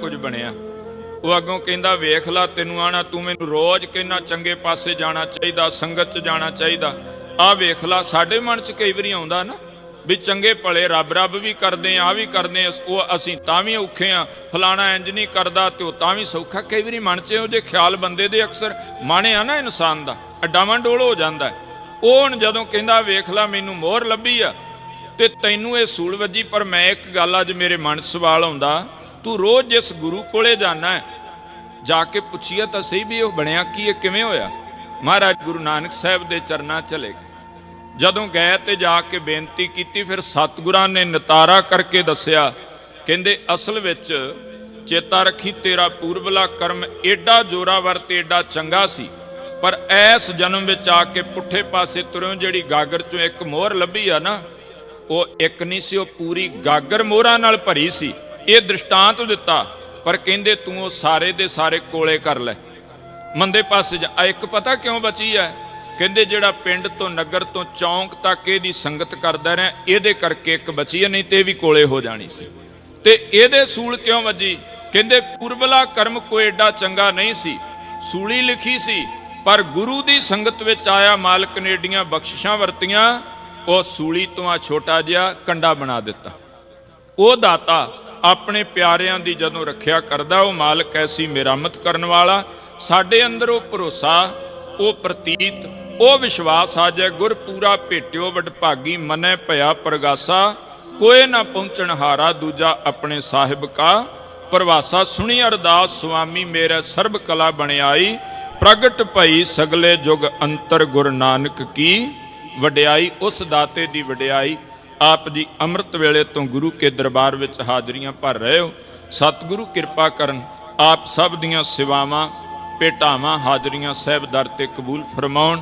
ਕੁਝ ਬਣਿਆ। ਉਹ ਅੱਗੋਂ ਕਹਿੰਦਾ, ਵੇਖ ਲਾ, ਤੈਨੂੰ ਆਣਾ, ਤੂੰ ਮੈਨੂੰ ਰੋਜ਼ ਕਹਿੰਦਾ, ਚੰਗੇ ਪਾਸੇ ਜਾਣਾ ਚਾਹੀਦਾ, ਸੰਗਤ 'ਚ ਜਾਣਾ ਚਾਹੀਦਾ। ਆਹ ਵੇਖ ਲਾ, ਸਾਡੇ ਮਨ 'ਚ ਕਈ ਵਾਰੀ ਆਉਂਦਾ ਨਾ, ਵੀ ਚੰਗੇ ਭਲੇ ਰੱਬ ਰੱਬ ਵੀ ਕਰਦੇ ਆ, ਆਹ ਵੀ ਕਰਦੇ ਆ, ਉਹ ਅਸੀਂ ਤਾਂ ਵੀ ਔਖੇ ਆ, ਫਲਾਣਾ ਇੰਜ ਨਹੀਂ ਕਰਦਾ ਤੇ ਉਹ ਤਾਂ ਵੀ ਸੌਖਾ। ਕਈ ਵਾਰੀ ਮਨ 'ਚ ਇਹੋ ਜਿਹੇ ਖਿਆਲ ਬੰਦੇ ਦੇ ਅਕਸਰ ਮਾਣੇ ਆ ਨਾ ਇਨਸਾਨ ਦਾ ਅਡਾਵਾਂਡੋਲ ਹੋ ਜਾਂਦਾ ਉਹ ਹੁਣ ਜਦੋਂ ਕਹਿੰਦਾ, ਵੇਖ ਲਾ, ਮੈਨੂੰ ਮੋਹਰ ਲੱਭੀ ਆ ਤੇ ਤੈਨੂੰ ਇਹ ਸੂਲ ਵੱਜੀ, ਪਰ ਮੈਂ ਇੱਕ ਗੱਲ ਅੱਜ ਮੇਰੇ ਮਨ 'ਚ ਸਵਾਲ ਆਉਂਦਾ ਤੂੰ ਰੋਜ਼ ਜਿਸ ਗੁਰੂ ਕੋਲੇ ਜਾਣਾ ਹੈ, ਜਾ ਕੇ ਪੁੱਛੀਏ ਤਾਂ ਸਹੀ ਵੀ ਉਹ ਬਣਿਆ ਕੀ, ਇਹ ਕਿਵੇਂ ਹੋਇਆ? ਮਹਾਰਾਜ ਗੁਰੂ ਨਾਨਕ ਸਾਹਿਬ ਦੇ ਚਰਨਾਂ ਚਲੇ ਗਏ। ਜਦੋਂ ਗਏ ਤੇ ਜਾ ਕੇ ਬੇਨਤੀ ਕੀਤੀ, ਫਿਰ ਸਤਿਗੁਰਾਂ ਨੇ ਨਤਾਰਾ ਕਰਕੇ ਦੱਸਿਆ, ਕਹਿੰਦੇ ਅਸਲ ਵਿੱਚ ਚੇਤਾ ਰੱਖੀ, ਤੇਰਾ ਪੂਰਬਲਾ ਕਰਮ ਏਡਾ ਜੋਰਾਵਰ ਤੇ ਏਡਾ ਚੰਗਾ ਸੀ, ਪਰ ਐਸ ਜਨਮ ਵਿੱਚ ਆ ਕੇ ਪੁੱਠੇ ਪਾਸੇ ਤੁਰਿਓ, ਜਿਹੜੀ ਗਾਗਰ ਚੋਂ ਇੱਕ ਮੋਹਰ ਲੱਭੀ ਆ ਨਾ, ਉਹ ਇੱਕ ਨਹੀਂ ਸੀ, ਉਹ ਪੂਰੀ ਗਾਗਰ ਮੋਹਰਾਂ ਨਾਲ ਭਰੀ ਸੀ। ਇਹ ਦ੍ਰਿਸ਼ਟਾਂਤ ਦਿੱਤਾ, ਪਰ ਕਹਿੰਦੇ ਤੂੰ ਉਹ ਸਾਰੇ ਦੇ ਸਾਰੇ ਕੋਲੇ ਕਰ ਲੈ। ਮੰਦੇ ਪਾਸੇ ਜਾ ਇੱਕ ਪਤਾ ਕਿਉਂ ਬਚੀ ਹੈ ਕਹਿੰਦੇ ਜਿਹੜਾ ਪਿੰਡ ਤੋਂ ਨਗਰ ਤੋਂ ਚੌਂਕ ਤੱਕ ਇਹਦੀ ਸੰਗਤ ਕਰਦਾ ਰਿਹਾ, ਇਹਦੇ ਕਰਕੇ ਇੱਕ ਬਚੀ ਨਹੀਂ ਤੇ ਵੀ ਕੋਲੇ ਹੋ ਜਾਣੀ ਸੀ। ਤੇ ਇਹਦੇ ਸੂਲ ਕਿਉਂ ਵੱਜੀ? ਕਹਿੰਦੇ ਪੂਰਬਲਾ ਕਰਮ ਕੋਈ ਏਡਾ ਚੰਗਾ ਨਹੀਂ ਸੀ। ਸੂਲੀ ਲਿਖੀ ਸੀ, ਪਰ ਗੁਰੂ ਦੀ ਸੰਗਤ ਵਿੱਚ ਆਇਆ ਮਾਲਕ ਨੇ ਏਡੀਆਂ ਬਖਸ਼ਿਸ਼ਾਂ ਵਰਤੀਆਂ, ਉਹ ਸੂਲੀ ਤੋਂ ਆ ਛੋਟਾ ਜਿਹਾ ਕੰਡਾ ਬਣਾ ਦਿੱਤਾ। ਉਹ ਦਾਤਾ ਆਪਣੇ ਪਿਆਰਿਆਂ ਦੀ ਜਦੋਂ ਰੱਖਿਆ ਕਰਦਾ, ਉਹ ਮਾਲਕ ਐਸੀ ਮਿਹਰਮਤ ਕਰਨ ਵਾਲਾ, ਸਾਡੇ ਅੰਦਰ ਉਹ ਭਰੋਸਾ, ਉਹ ਪ੍ਰਤੀਤ, ਉਹ ਵਿਸ਼ਵਾਸ ਆ ਜਾਏ, ਗੁਰ ਪੂਰਾ ਭੇਟਿਓ, ਵਡਭਾਗੀ ਮਨੈ ਭਇਆ ਪ੍ਰਗਾਸਾ, ਕੋਏ ਨਾ ਪਹੁੰਚਣ ਹਾਰਾ, ਦੂਜਾ ਆਪਣੇ ਸਾਹਿਬ ਕਾ। ਪ੍ਰਵਾਸਾ ਸੁਣੀ ਅਰਦਾਸ, ਸੁਆਮੀ ਮੇਰਾ ਸਰਬ ਕਲਾ ਬਣਾਈ ਪ੍ਰਗਟ ਭਈ ਸਗਲੇ ਜੁਗ ਅੰਤਰ ਗੁਰ ਨਾਨਕ ਕੀ। ਵਡਿਆਈ ਉਸ ਦਾਤੇ ਦੀ ਵਡਿਆਈ ਆਪ ਜੀ ਅੰਮ੍ਰਿਤ ਵੇਲੇ ਤੋਂ ਗੁਰੂ ਕੇ ਦਰਬਾਰ ਵਿੱਚ ਹਾਜ਼ਰੀਆਂ ਭਰ ਰਹੇ ਹੋ। ਸਤਿਗੁਰੂ ਕਿਰਪਾ ਕਰਨ ਆਪ ਸਭ ਦੀਆਂ ਸੇਵਾਵਾਂ, ਭੇਟਾਵਾਂ, ਹਾਜ਼ਰੀਆਂ ਸਾਹਿਬ ਦਰ ਤੇ ਕਬੂਲ ਫਰਮਾਉਣ।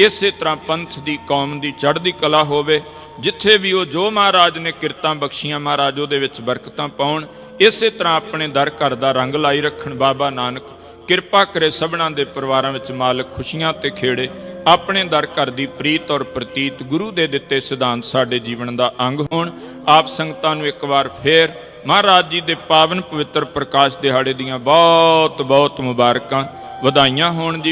ਇਸੇ ਤਰ੍ਹਾਂ ਪੰਥ ਦੀ, ਕੌਮ ਦੀ ਚੜ੍ਹਦੀ ਕਲਾ ਹੋਵੇ, ਜਿੱਥੇ ਵੀ ਉਹ ਜੋ ਮਹਾਰਾਜ ਨੇ ਕਿਰਤਾਂ ਬਖਸ਼ੀਆਂ, ਮਹਾਰਾਜ ਉਹਦੇ ਵਿੱਚ ਬਰਕਤਾਂ ਪਾਉਣ। ਇਸੇ ਤਰ੍ਹਾਂ ਆਪਣੇ ਦਰ ਘਰ ਦਾ ਰੰਗ ਲਾਈ ਰੱਖਣ। ਬਾਬਾ ਨਾਨਕ ਕਿਰਪਾ ਕਰੇ ਸਭਨਾਂ ਦੇ ਪਰਿਵਾਰਾਂ ਵਿੱਚ ਮਾਲਕ ਖੁਸ਼ੀਆਂ ਤੇ ਖੇੜੇ। ਆਪਣੇ ਦਰ ਘਰ ਦੀ ਪ੍ਰੀਤ ਔਰ ਪ੍ਰਤੀਤ ਗੁਰੂ ਦੇ ਦਿੱਤੇ ਸਿਧਾਂਤ ਸਾਡੇ ਜੀਵਨ ਦਾ ਅੰਗ ਹੋਣ। ਆਪ ਸੰਗਤਾਂ ਨੂੰ ਇੱਕ ਵਾਰ ਫੇਰ ਮਹਾਰਾਜ ਜੀ ਦੇ ਪਾਵਨ ਪਵਿੱਤਰ ਪ੍ਰਕਾਸ਼ ਦਿਹਾੜੇ ਦੀਆਂ ਬਹੁਤ ਬਹੁਤ ਮੁਬਾਰਕਾਂ ਵਧਾਈਆਂ ਹੋਣ ਜੀ।